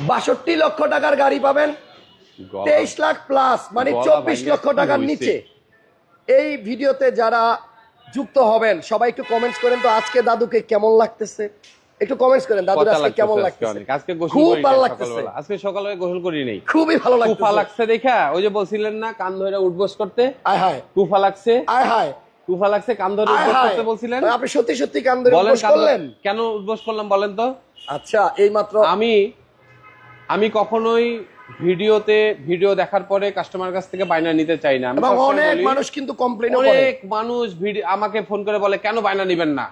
বাষট্টি লক্ষ টাকার গাড়ি পাবেন। তেইশ লাখ প্লাস মানে চব্বিশ লক্ষ টাকার নিচে। এই ভিডিওতে যারা যুক্ত হবেন সবাই একটু কমেন্টস করেন তো আজকে দাদুকে কেমন লাগতেছে? একটু কমেন্টস করেন পচা আজকে কেমন লাগতেছে আজকে। গোসল খুব ভালো লাগতেছে। আজকে সকালে গোসল করি নেই খুবই ভালো কুফা লাগতেছে। লাগছে দেখা। ওই যে বলছিলেন না কান ধরে উঠবস করতে? আয় হায়। কুফা লাগছে? আয় হায়। কুফা লাগছে কান ধরে উঠবস করতে বলছিলেন? আপনি সত্যি সত্যি কান ধরে ধরে- করলেন? কেন উঠবস করলাম বলেন তো? আচ্ছা এই মাত্র আমি আমি কখনোই ভিডিওতে ভিডিও দেখার পরে কাস্টমার কাছ থেকে বায়না নিতে চাই না। অনেক মানুষ কিন্তু কমপ্লেন অনেক মানুষ আমাকে ফোন করে বলে কেন বায়না নিবেন না?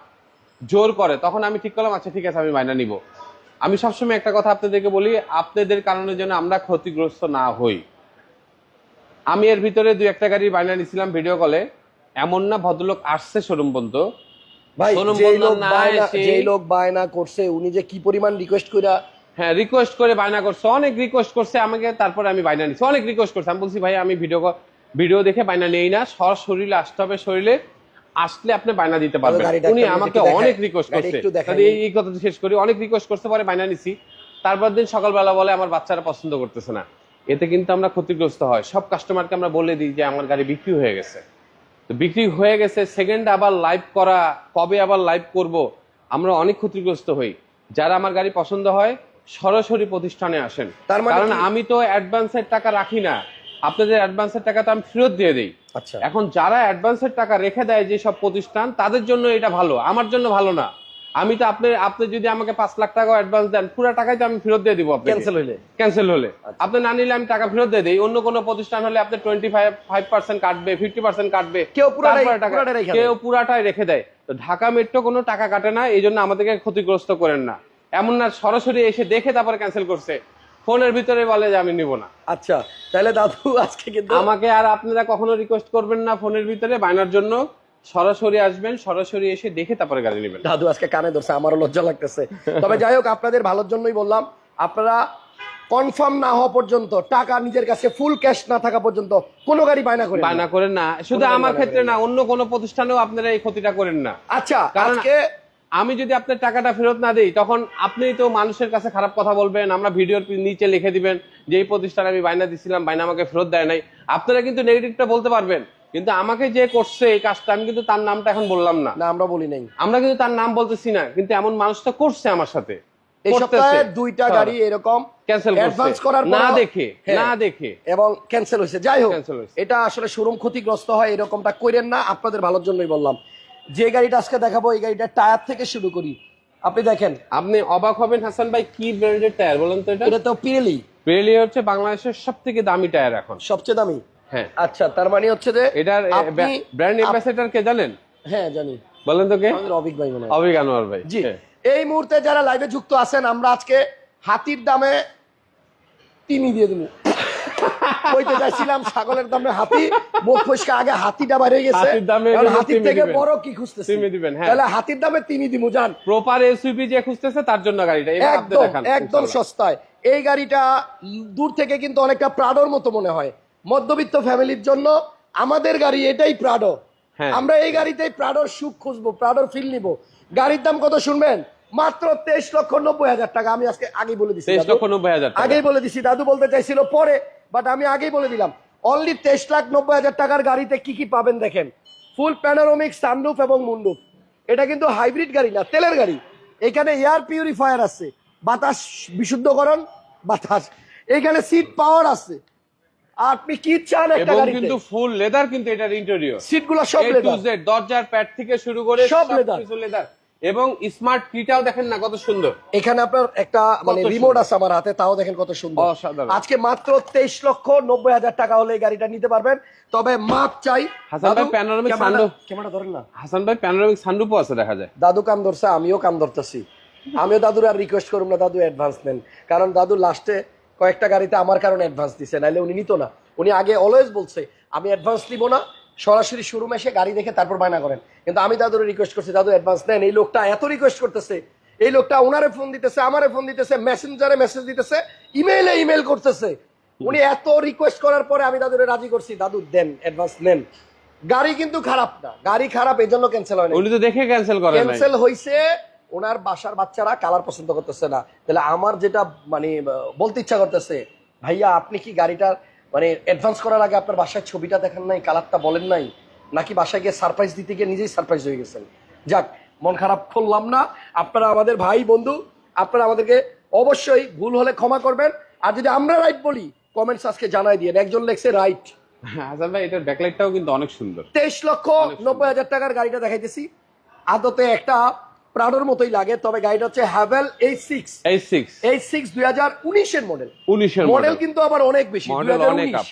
জোর করে। তখন আমি ঠিক করলাম আচ্ছা ঠিক আছে আমি বায়না নিব। আমি সবসময় একটা কথা আপনাদেরকে বলি আপনাদের কারণে যেন আমরা ক্ষতিগ্রস্ত না হই। আমি এর ভিতরে দুই একটা গাড়ি বায়না নিছিলাম ভিডিও কলে এমন না ভদ্রলোক আসছে শোরুম পর্যন্ত। ভাই যেই লোক বায়না করছে উনি যে কি পরিমাণ রিকোয়েস্ট কইরা হ্যাঁ রিকোয়েস্ট করে বায়না করছে। অনেক রিকোয়েস্ট করছে আমাকে তারপরে আমি বায়না নিচ্ছি। অনেক রিকোয়েস্ট করছে। আমি বলছি ভাই আমি ভিডিও ভিডিও দেখে বায়না নেই না। সর শরীরে আসতে হবে শরীরে আসলে আপনি বায়না দিতে পারবেন। উনি আমাকে অনেক রিকোয়েস্ট করছে। এই কথা শেষ করি। অনেক রিকোয়েস্ট করছে পরে বায়না নিছি। তারপর দিন সকালবেলা বলে আমার বাচ্চারা পছন্দ করতেছে না। এতে কিন্তু আমরা ক্ষতিগ্রস্ত হয়। সব কাস্টমারকে আমরা বলে দিই যে আমার গাড়ি বিক্রি হয়ে গেছে। তো বিক্রি হয়ে গেছে সেকেন্ড আবার লাইভ করা কবে আবার লাইভ করব আমরা অনেক ক্ষতিগ্রস্ত হই। যারা আমার গাড়ি পছন্দ হয় সরাসরি প্রতিষ্ঠানে আসেন। মানে কারণ আমি তো অ্যাডভান্সের টাকা রাখি না। আপনাদের অ্যাডভান্সের টাকা তো আমি ফেরত দিয়ে দিই। আচ্ছা। এখন যারা অ্যাডভান্সের টাকা রেখে দেয় যে সব প্রতিষ্ঠান তাদের জন্য এটা ভালো। আমার জন্য ভালো না। আমি তো আপনি আপনি যদি আমাকে পাঁচ লাখ টাকা অ্যাডভান্স দেন পুরো টাকাই তো আমি ফেরত দিয়ে দিব আপনাকে। ক্যান্সেল হইলে ক্যান্সেল হলে। আচ্ছা। আপনি না নিলে আমি টাকা ফেরত দিয়ে দিই। অন্য কোনো প্রতিষ্ঠান হলে আপনি টোয়েন্টি ফাইভ ফাইভ পার্সেন্ট কাটবে ফিফটি পার্সেন্ট কাটবে। কেউ পুরাটাই- তারপরে টাকা- রেখে দেয়। কেউ পুরাটাই রেখে দেয়। তো ঢাকা মেট্রো কোনো টাকা কাটে না। এই জন্য আমাদেরকে ক্ষতিগ্রস্ত করেন না। এমন না সরাসরি এসে দেখে তারপরে ক্যান্সেল করছে। ফোনের ভিতরে বলে যে আমি নিব না। আচ্ছা তাহলে দাদু আজকে কিন্তু আমাকে আর আপনারা কখনো রিকোয়েস্ট করবেন না ফোনের ভিতরে বায়নার জন্য। সরাসরি আসবেন সরাসরি এসে দেখে তারপরে গাড়ি নেবেন। দাদু আজকে কানে ধরছে আমারও লজ্জা লাগতেছে। তবে যাই হোক আপনাদের ভালোর জন্যই বললাম আপনারা কনফার্ম না হওয়া পর্যন্ত টাকা নিজের কাছে ফুল ক্যাশ না থাকা পর্যন্ত কোনো গাড়ি বায়না করে বায়না করেন না। শুধু আমার ক্ষেত্রে না। অন্য কোনো প্রতিষ্ঠানেও আপনারা এই ক্ষতিটা করেন না। আচ্ছা কারণ- আজকে আমি যদি আপনার টাকাটা ফেরত না দিই তখন আপনি তো মানুষের কাছে খারাপ কথা বলবেন আমরা ভিডিওর নিচে লিখে দিবেন যে এই প্রতিষ্ঠানে আমি বায়না দিছিলাম বায়না আমাকে ফেরত দেয় নাই। আপনারা কিন্তু নেগেটিভটা বলতে পারবেন কিন্তু আমাকে যে করছে এই কাজটা আমি কিন্তু তার নামটা এখন বললাম না। না আমরা বলি নাই। আমরা কিন্তু তার নাম বলতেছি না কিন্তু এমন মানুষ তো করছে আমার সাথে এই সপ্তাহে দুইটা গাড়ি এরকম ক্যান্সেল অ্যাডভান্স করার না দেখে। না দেখে। এবং ক্যান্সেল হয়েছে। যাই হোক। এটা আসলে শোরুম ক্ষতিগ্রস্ত হয় এরকমটা করেন না আপনাদের ভালোর জন্যই বললাম। যে গাড়িটা আজকে দেখাবো এই গাড়িটা টায়ার থেকে শুরু করি। আপনি দেখেন। আপনি অবাক হবেন হাসান ভাই কি ব্র্যান্ডের টায়ার বলেন তো এটা? এটা তো পিরেলি পিরেলি হচ্ছে বাংলাদেশের সব থেকে দামি টায়ার এখন। সবচেয়ে দামি? হ্যাঁ। আচ্ছা তার মানে হচ্ছে যে এটার আপনি ব্র্যান্ড অ্যাম্বাসেডর কে জানেন? হ্যাঁ জানি। বলেন তো কে? অবিক ভাই মনে অবিক আনোয়ার ভাই জি। হ্যাঁ। এই মুহূর্তে যারা লাইভে যুক্ত আছেন আমরা আজকে হাতির দামে তিনি দিয়ে দিল কইতে চাইছিলাম ছাগলের দামে হাতি মুখ ফসকে আগে হাতিটা বাইরে গেছে। হাতির থেকে বড় কি খুঁজতেছি? তিমি দিবেন, হ্যাঁ। তাহলে হাতির দামে তিনি দিমু জান। প্রপার এসইউপি যে খুঁজতেছে তার জন্য গাড়িটা। একদম সস্তায়। এই গাড়িটা দূর থেকে কিন্তু অনেকটা প্রাডোর মতো মনে হয়। মধ্যবিত্ত ফ্যামিলির জন্য আমাদের গাড়ি এটাই প্রাডো হ্যাঁ। আমরা এই গাড়িতেই প্রাডোর সুখ খুঁজবো প্রাডোর ফিল নিব। গাড়ির দাম কত শুনবেন? মাত্র তেইশ লক্ষ নব্বই হাজার টাকা। আমি আজকে আগেই বলে দিচ্ছি তেইশ লক্ষ নব্বই হাজার টাকা। আগেই বলে দিছি দাদু বলতে চাইছিল পরে। বাট আমি আগেই বলে দিলাম অনলি তেইশ লাখ নব্বই হাজার টাকার গাড়িতে কি কি পাবেন দেখেন। ফুল প্যানোরমিক সানরুফ এবং মুন্ডুফ এটা কিন্তু হাইব্রিড গাড়ি না তেলের গাড়ি। এখানে এয়ার পিউরিফায়ার আছে বাতাস বিশুদ্ধকরণ বাতাস। এখানে সিট পাওয়ার আছে। আর আপনি কি চান একটা গাড়িতে? কিন্তু ফুল লেদার কিন্তু এটার ইন্টেরিয়র সিটগুলো সব। জেড দরজার প্যাড থেকে শুরু করে সব। কিছু লেদার এবং স্মার্ট কিটাও দেখেন না কত সুন্দর। এখানে আপনার একটা মানে রিমোট আছে আমার হাতে তাও দেখেন কত সুন্দর। আজকে মাত্র তেইশ লক্ষ নব্বই হাজার টাকা হলে এই গাড়িটা নিতে পারবেন। তবে মাপ চাই। হাসান ভাই, দাদু, panoramic ক্যামেরাটা- ধরেন না। হাসান ভাই প্যানোরামিক সানরুফও আছে দেখা যায়। দাদু কাম ধরছে আমিও কাম ধরতেছি। আমিও দাদুর আর রিকোয়েস্ট করব না দাদু অ্যাডভান্স নেন। কারণ দাদু লাস্টে কয়েকটা গাড়িতে আমার কারণে অ্যাডভান্স দিছে নাইলে উনি নিত না। উনি আগে অলওয়েজ বলছে আমি অ্যাডভান্স নিব না সরাসরি শোরুম এসে গাড়ি দেখে তারপর বায়না করেন। কিন্তু আমি দাদুর রিকোয়েস্ট করছি দাদু অ্যাডভান্স নেন এই লোকটা এত রিকোয়েস্ট করতেছে। এই লোকটা ওনারে ফোন দিতেছে আমারে ফোন দিতেছে মেসেঞ্জারে মেসেজ দিতেছে ইমেইলে ইমেল করতেছে। উনি এত রিকোয়েস্ট করার পরে আমি দাদুরে রাজি করছি দাদু দেন অ্যাডভান্স নেন। গাড়ি কিন্তু খারাপ না গাড়ি খারাপ এই জন্য ক্যান্সেল হয় উনি তো দেখে ক্যান্সেল করেন নাই। ক্যান্সেল হইছে ওনার বাসার বাচ্চারা কালার পছন্দ করতেছে না। তাহলে আমার যেটা মানে বলতে ইচ্ছা করতেছে ভাইয়া আপনি কি গাড়িটার মানে অ্যাডভান্স করার আগে আপনার বাসায় ছবিটা দেখেন নাই কালারটা বলেন নাই নাকি বাসায় গিয়ে সারপ্রাইজ দিতে গিয়ে নিজেই সারপ্রাইজ হয়ে গেছেন? যাক মন খারাপ করলাম না। আপনারা আমাদের ভাই বন্ধু আপনারা আমাদেরকে অবশ্যই ভুল হলে ক্ষমা করবেন। আর যদি আমরা রাইট বলি কমেন্টস আজকে জানাই দিয়ে একজন লেখছে রাইট হাসান ভাই এটার ব্যাকলাইটটাও কিন্তু অনেক সুন্দর। তেইশ লক্ষ নব্বই হাজার টাকার গাড়িটা দেখাইতেছি। আদতে একটা প্রাডোর মতোই লাগে তবে গাড়িটা হচ্ছে হ্যাভেল এই সিক্স এই সিক্স এই সিক্স দুই হাজার উনিশের মডেল উনিশের মডেল কিন্তু আবার অনেক বেশি দুই হাজার উনিশ।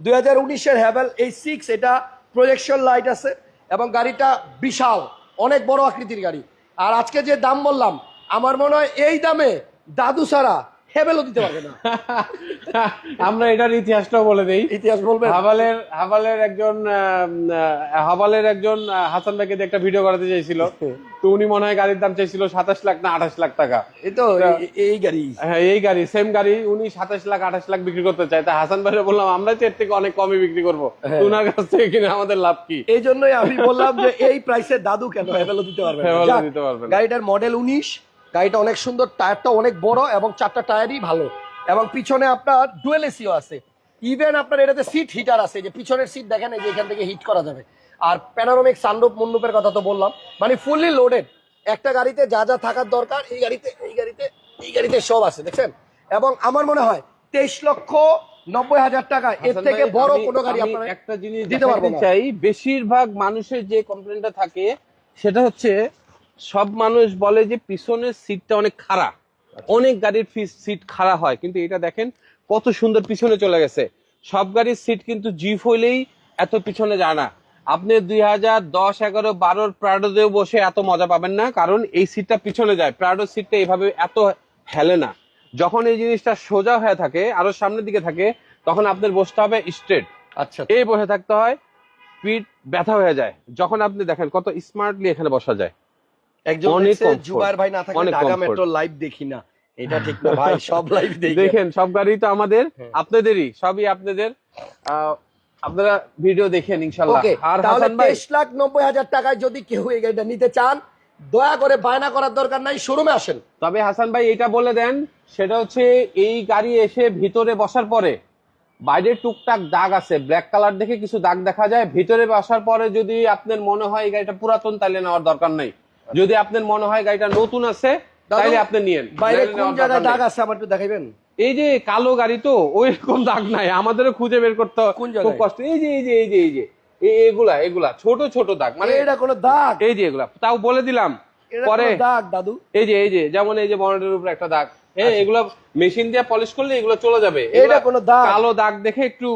দুই হাজার উনিশের হ্যাভেল এই সিক্স এটা প্রজেকশন লাইট আছে এবং গাড়িটা বিশাল অনেক বড় আকৃতির গাড়ি। আর আজকে যে দাম বললাম আমার মনে হয় এই দামে দাদু ছাড়া হ্যাভেলও দিতে পারবে না। আমরা এটার ইতিহাসটাও বলে দেই। ইতিহাস বলবেন? হাবালের হাবালের একজন হাবালের একজন হাসান ভাইকে একটা ভিডিও করাতে চাইছিল। তো উনি মনে হয় গাড়ির দাম চাইছিল সাতাশ লাখ না আঠাশ লাখ টাকা। এই তো এই- গাড়ি। হ্যাঁ এই গাড়ি সেম গাড়ি উনি সাতাশ লাখ আঠাশ লাখ বিক্রি করতে চায়। তা হাসান ভাইরে বললাম আমরা তো এর থেকে অনেক কমে বিক্রি করব। হ্যাঁ। উনার কাছ থেকে কিনে আমাদের লাভ কি? এই জন্যই আমি বললাম যে এই প্রাইসে দাদু কেন হ্যাভেলও দিতে পারবে না। দিতে পারবে না। গাড়িটার মডেল উনিশ গাড়িটা অনেক সুন্দর টায়ারটা অনেক বড় এবং চারটা টায়ারই ভালো। এবং পিছনে আপনার ডুয়েল এসিও আছে। ইভেন আপনার এটাতে সিট হিটার আছে যে পিছনের সিট দেখেন এই যে এখান থেকে হিট করা যাবে। আর প্যানারোমিক সানরূপ মুন্ডুপের কথা তো বললাম। মানে ফুললি লোডেড একটা গাড়িতে যা যা থাকার দরকার এই গাড়িতে এই গাড়িতে এই গাড়িতে সব আছে দেখছেন? এবং আমার মনে হয় তেইশ লক্ষ নব্বই হাজার টাকা এর থেকে বড় কোনো গাড়ি আপনার একটা জিনিস দিতে পারব চাই বেশিরভাগ মানুষের যে কমপ্লেনটা থাকে সেটা হচ্ছে সব মানুষ বলে যে পিছনের সিটটা অনেক খাড়া। অনেক গাড়ির সিট খাড়া হয় কিন্তু এটা দেখেন কত সুন্দর পিছনে চলে গেছে। সব গাড়ির সিট কিন্তু জিপ হইলেই এত পিছনে যায় না। আপনি দুই হাজার দশ এগারো বারোর প্রাডোতেও বসে এত মজা পাবেন না কারণ এই সিটটা পিছনে যায়। প্রাডোর সিটটা এইভাবে এত হেলে না। যখন এই জিনিসটা সোজা হয়ে থাকে আরও সামনের দিকে থাকে তখন আপনার বসতে হবে স্ট্রেট আচ্ছা এই বসে থাকতে হয় পিঠ ব্যথা হয়ে যায়। যখন আপনি দেখেন কত স্মার্টলি এখানে বসা যায়। একজন জুবায়ের ভাই না থাকলে ঢাকা মেট্রো লাইভ দেখি না। এটা ঠিক না ভাই সব লাইভ দেখি। দেখেন সব গাড়ি তো আমাদের হ্যাঁ। আপনাদেরই সবই আপনাদের আপনারা ভিডিও দেখেন ইনশাল্লাহ। ওকে আর হাসান ভাই? লাখ নব্বই হাজার টাকায় যদি কেউ এই গাড়িটা নিতে চান দয়া করে বায়না করার দরকার নাই শোরুমে আসেন। তবে হাসান ভাই এটা বলে দেন সেটা হচ্ছে এই গাড়ি এসে ভিতরে বসার পরে বাইরে টুকটাক দাগ আছে ব্ল্যাক কালার দেখে কিছু দাগ দেখা যায় ভিতরে বসার পরে যদি আপনার মনে হয় এই গাড়িটা পুরাতন তাহলে নেওয়ার দরকার নাই। যদি আপনার মনে হয় গাড়িটা নতুন আছে তাহলে আপনি নিয়েন। বাইরে কোন জায়গায় দাগ আছে আমার একটু দেখাইবেন? এই যে কালো গাড়ি তো ওই রকম দাগ নাই। আমাদেরও খুঁজে বের করতে। খুব কষ্ট। এই যে এই যে এই যে এই যে এগুলা এগুলা ছোট ছোট দাগ। মানে এটা কোনো দাগ? এই যে এগুলা তাও বলে দিলাম। পরে দাগ দাদু? এই যে এই যে যেমন এই যে বনেটের উপর একটা দাগ। হ্যাঁ এগুলো মেশিন দিয়ে পলিশ করলে এগুলো চলে যাবে। আচ্ছা। এটা কোনো দাগ? কালো দাগ দেখে একটু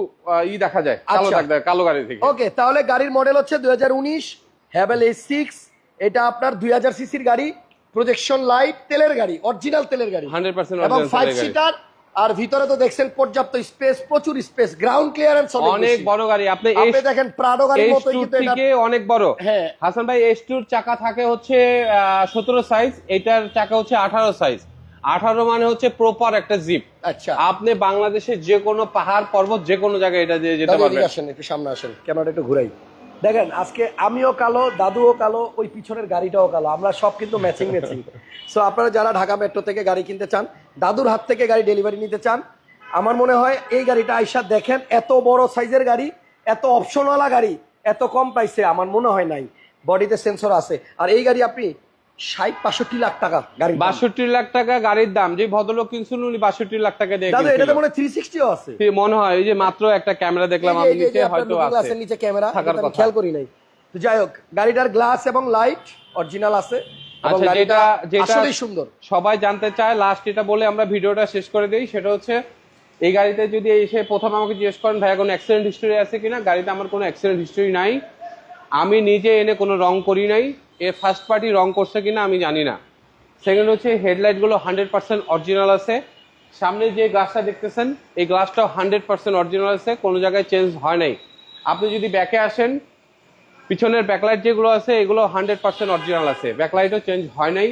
ই দেখা যায়। কালো আচ্ছা। দাগ দেখা- কালো গাড়ি থেকে। ওকে তাহলে গাড়ির মডেল হচ্ছে দুই হাজার উনিশ হ্যাভেল এ সিক্স এটা আপনার দুই হাজার সিসির গাড়ি প্রজেকশন লাইট তেলের গাড়ি অরিজিনাল তেলের গাড়ি। এবং ফাইভ সিটার আর ভিতরে তো দেখছেন পর্যাপ্ত স্পেস প্রচুর স্পেস গ্রাউন্ড ক্লিয়ারেন্স অনেক বড় গাড়ি। আপনি আপনি দেখেন প্রাডো গাড়ির মতো কিন্তু এটা অনেক বড়। হ্যাঁ। হাসান ভাই এইচ টুর চাকা থাকে হচ্ছে সতেরো সাইজ এটার চাকা হচ্ছে আঠারো সাইজ আঠারো মানে হচ্ছে প্রপার একটা জিপ আচ্ছা। আপনি বাংলাদেশে যে কোনো পাহাড় পর্বত যে কোনো জায়গায় এটা দিয়ে যেতে পারবেন। আসেন একটু সামনে আসেন। ক্যামেরাটা একটু ঘুরাই। দেখেন, আজকে আমিও কালো, দাদুও কালো, ওই পিছনের গাড়িটাও কালো। আমরা সব কিন্তু ম্যাচিং ম্যাচিং সো আপনারা যারা ঢাকা মেট্রো থেকে গাড়ি কিনতে চান, দাদুর হাত থেকে গাড়ি ডেলিভারি নিতে চান, আমার মনে হয় এই গাড়িটা আইসা দেখেন, এত বড় সাইজের গাড়ি, এত অপশনওয়ালা গাড়ি, এত কম পাইছে আমার মনে হয় নাই। বডিতে সেন্সর আছে। আর এই গাড়ি আপনি ষাট পাঁষট্টি লাখ টাকা গাড়ি বাষট্টি লাখ টাকা গাড়ির দাম। যে ভদ্রলোক কিনছিল উনি বাষট্টি লাখ টাকা দিয়ে দাদু। এটাতে মনে থ্রি সিক্সটিও আছে। মনে হয় এই যে মাত্র একটা ক্যামেরা দেখলাম আমি নিচে হয়তো আছে। নিচে ক্যামেরা থাকার কথা। খেয়াল করি নাই। তো যাই হোক গাড়িটার গ্লাস এবং লাইট অরিজিনাল আছে আচ্ছা, যেটা- যেটা- সুন্দর। সবাই জানতে চায় লাস্ট এটা বলে আমরা ভিডিওটা শেষ করে দিই সেটা হচ্ছে এই গাড়িতে যদি এসে প্রথম আমাকে জিজ্ঞেস করেন ভাইয়া কোনো অ্যাক্সিডেন্ট হিস্টোরি আছে কিনা? গাড়িতে আমার কোনো অ্যাক্সিডেন্ট হিস্টোরি নাই। আমি নিজে এনে কোনো রং করি নাই। এর ফার্স্ট পার্টি রং করছে কিনা আমি জানি না। সেকেন্ড হচ্ছে হেডলাইটগুলো হান্ড্রেড পার্সেন্ট অরিজিনাল আছে। সামনে যে গ্লাসটা দেখতেছেন এই গ্লাসটাও হান্ড্রেড পার্সেন্ট অরিজিনাল আছে কোনো জায়গায় চেঞ্জ হয় নাই। আপনি যদি ব্যাকে আসেন পিছনের ব্যাকলাইট যেগুলো আছে এগুলো হান্ড্রেড পার্সেন্ট অরিজিনাল আছে। ব্যাকলাইটও চেঞ্জ হয় নাই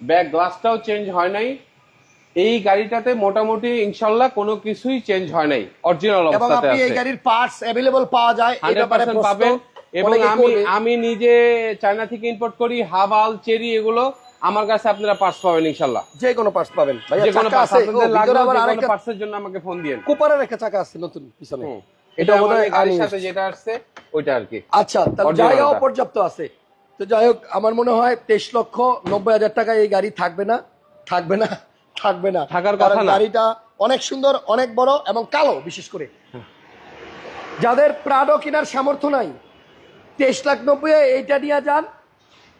ব্যাক গ্লাসটাও চেঞ্জ হয় নাই। এই গাড়িটাতে মোটামুটি ইনশাল্লাহ কোনো কিছুই চেঞ্জ হয় নাই। অরিজিনাল এবং অবস্থাতে আপনি এই গাড়ির পার্টস অ্যাভেলেবল পাওয়া যায় এই ব্যাপারে পাবেন। এবং আমি আমি নিজে চায়না থেকে ইম্পোর্ট করি হাবাল চেরি এগুলো আমার কাছে আপনারা পার্স পাবেন ইনশাল্লাহ। যে কোনো পার্টস পাবেন। যে কোনো পার্স আপনাদের লাগলে আবার আরেকটা পার্সের জন্য আমাকে ফোন দিয়েন। কুপারের একটা চাকা আছে নতুন পিছনে। এটা আমাদের গাড়ির সাথে যেটা আসছে ওইটা আর কি। আচ্ছা তাহলে জায়গাও পর্যাপ্ত আছে। তো যাই হোক আমার মনে হয় তেইশ লক্ষ নব্বই হাজার টাকা এই গাড়ি থাকবে না থাকবে না থাকবে না। থাকার কারণ কথা না। গাড়িটা অনেক সুন্দর অনেক বড় এবং কালো বিশেষ করে। যাদের প্রাডো কেনার সামর্থ্য নাই তেইশ লাখ নব্বই এইটা নিয়ে যান।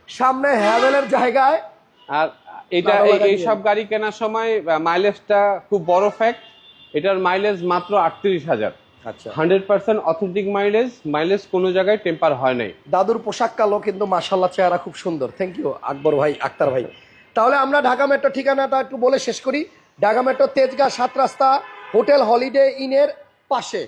সামনে হ্যাভেলের জায়গায়। আর এটা এই- এই সব গাড়ি কেনার সময় মাইলেজটা খুব বড় ফ্যাক্ট এটার মাইলেজ মাত্র আটত্রিশ হাজার। আচ্ছা। Hundred percent authentic mileage mileage কোনো জায়গায় টেম্পার হয় নাই। দাদুর পোশাক কালো কিন্তু মাসাল্লাহ চেহারা খুব সুন্দর। থ্যাংক ইউ আকবর ভাই আক্তার ভাই। তাহলে আমরা ঢাকা মেট্রো ঠিকানাটা একটু বলে শেষ করি। ঢাকা মেট্রো তেজগাঁ সাত রাস্তা হোটেল হলিডে ইনের পাশে।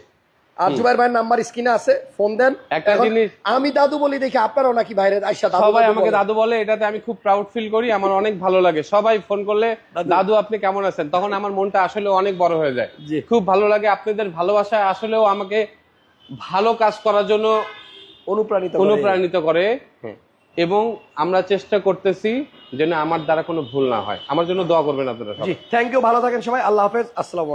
আর জুবাইর ভাইয়ের নাম্বার স্ক্রিনে আছে ফোন দেন। একটা জিনিস- আমি দাদু বলি দেখি আপনারাও নাকি বাইরে আইসা দাদু সবাই আমাকে দাদু বলে এটাতে আমি খুব প্রাউড ফিল করি আমার অনেক ভালো লাগে। সবাই ফোন করলে দাদু। আপনি কেমন আছেন? তখন আমার মনটা আসলে অনেক বড় হয়ে যায়। খুব ভালো লাগে আপনাদের ভালোবাসা আসলেও আমাকে ভালো কাজ করার জন্য অনুপ্রাণিত অনুপ্রাণিত করে। এবং আমরা চেষ্টা করতেছি যেন আমার দ্বারা কোনো ভুল না হয়। আমার জন্য দোয়া করবেন আপনারা থ্যাংক ইউ ভালো থাকেন সবাই আল্লাহ হাফেজ আসসালামু